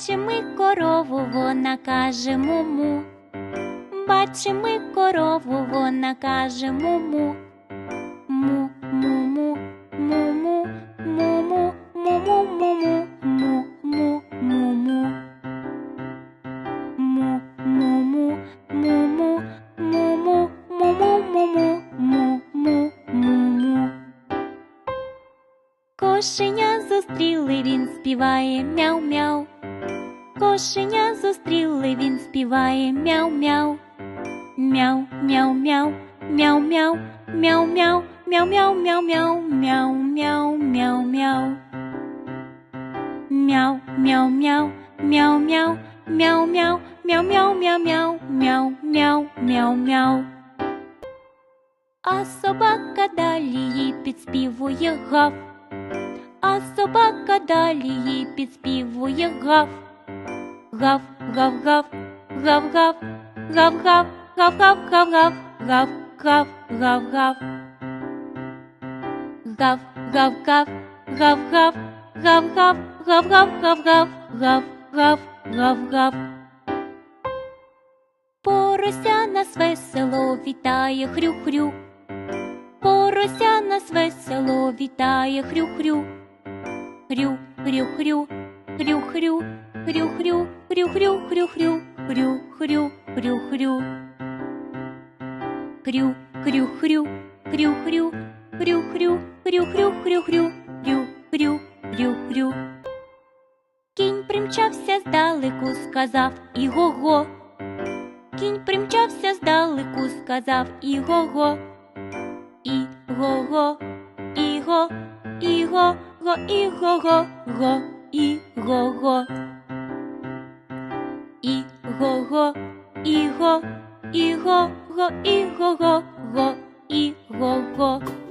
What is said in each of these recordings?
Бачимо корову, вона каже му-му. Бачимо корову, вона каже му-му. Му-му-му, му-му, му-му, му-му-му-му, му-му, му-му. Му-му-му, му-му, му-му, му-му-му-му, му-му-му-му. Кошеня зустріли, він співає мяу-мяу. Кошеня зустріли, він співає мяу-мяу. Мяу, мяу, мяу, мяу, мяу, мяу, мяу, мяу, мяу, мяу, мяу, мяу, мяу, мяу, мяу. Мяу, мяу, мяу, мяу, мяу, мяу, мяу, мяу, мяу, мяу, мяу, мяу, мяу, мяу, мяу. А собака далі їй підспівує гав. А собака далі їй підспівує гав. Гав, гав, гав, гав, гав, гав, гав, гав, гав, гав, гав, гав, гав, гав, гав. Гав, гав, гав, гав, гав, гав, гав, гав, гав, гав, гав, гав, гав, гав, гав. Порося нас весело вітає хрю-хрю. Порося нас весело вітає хрю-хрю. Хрю, хрю, Хрю-хрю, хрю-хрю, хрю-хрю, хрю-хрю, хрю-хрю. Хрю, хрю-хрю, хрю-хрю, хрю-хрю, хрю-хрю, хрю-хрю, хрю-хрю, хрю-хрю. Кінь примчався здалеку, сказав і го го Кінь примчався здалеку, сказав і го го І го го, і го, і го, го, і го го, го, і го го. І го-го, і го, і го, го, і го-го, го, і го-го. Хрю-хрю-хрю,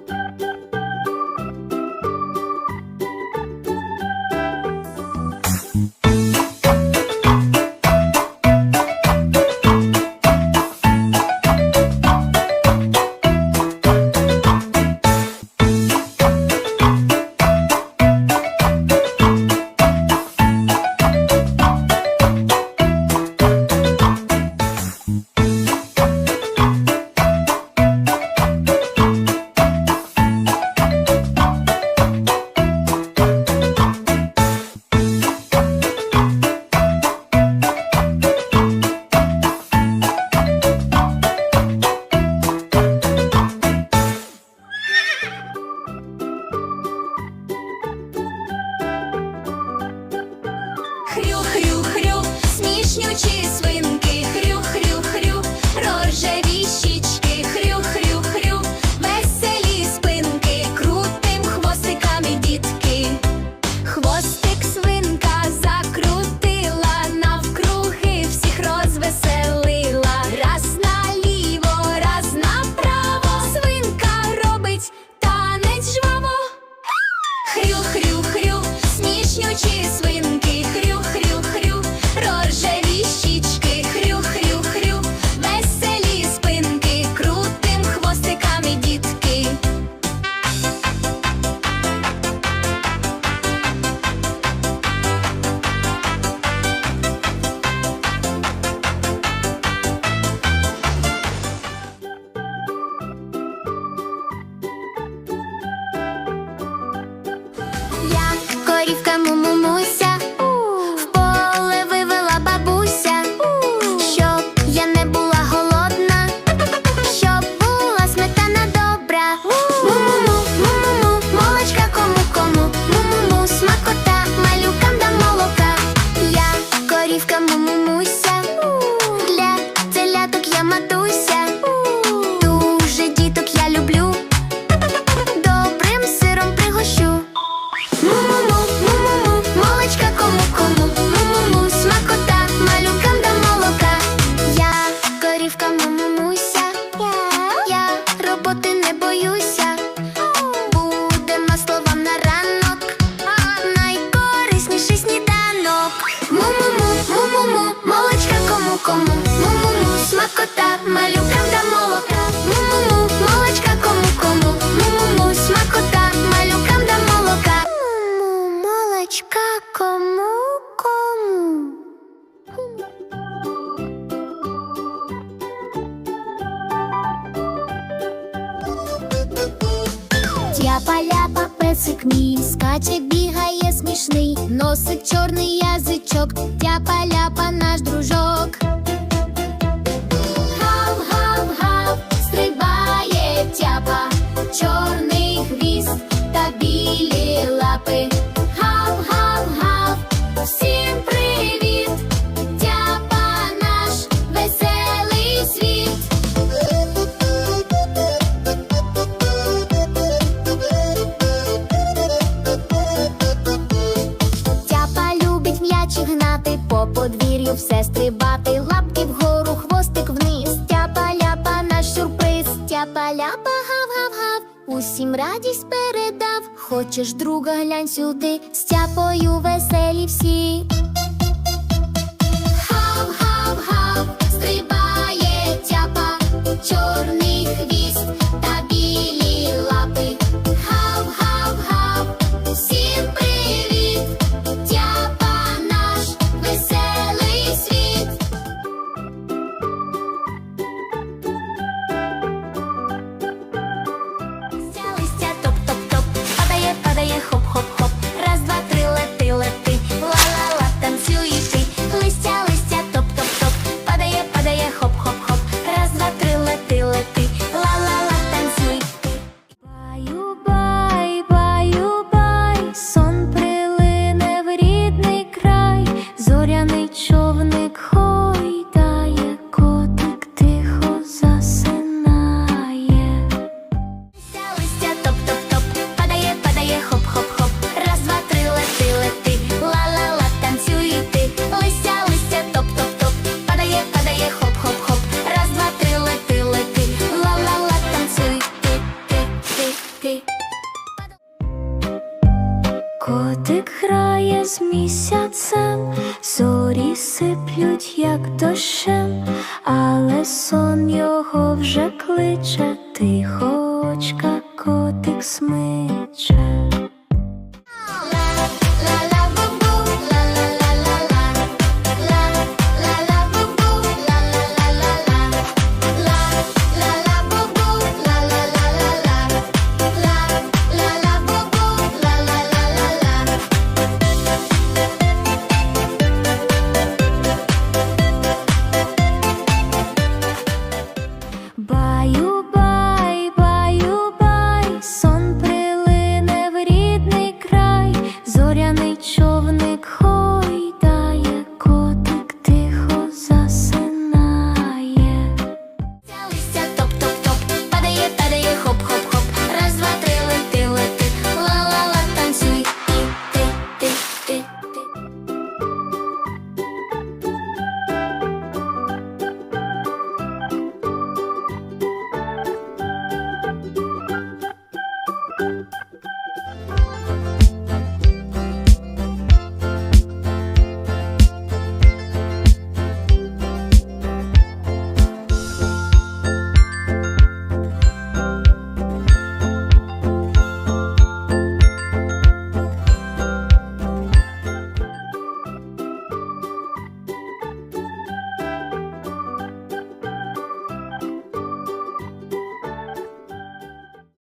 cheese. Му-му-му, му-му-му, молочка кому кому, му-му-му, смакота, малюкам до молока. Му-му-му, молочка кому кому, му-му-му, смакота, малюкам до молока. Му-му, молочка кому кому. Я поля. Песик мій, скаче, бігає смішний, носить чорний язичок, тяпа-ляпа наш дружок. Гав-гав-гав, стрибає тяпа, все стрибати, лапки вгору, хвостик вниз. Тяпа ляпа наш сюрприз. Тяпа ляпа гав-гав-гав. Усім радість передав. Хочеш друга глянь сюди, з тяпою веселі всі. Гав-гав-гав, стрибає тяпа, чорний хвіст Котик грає з місяцем, зорі сиплють, як дощем, але сон його вже кличе, тихо очка котик смиче.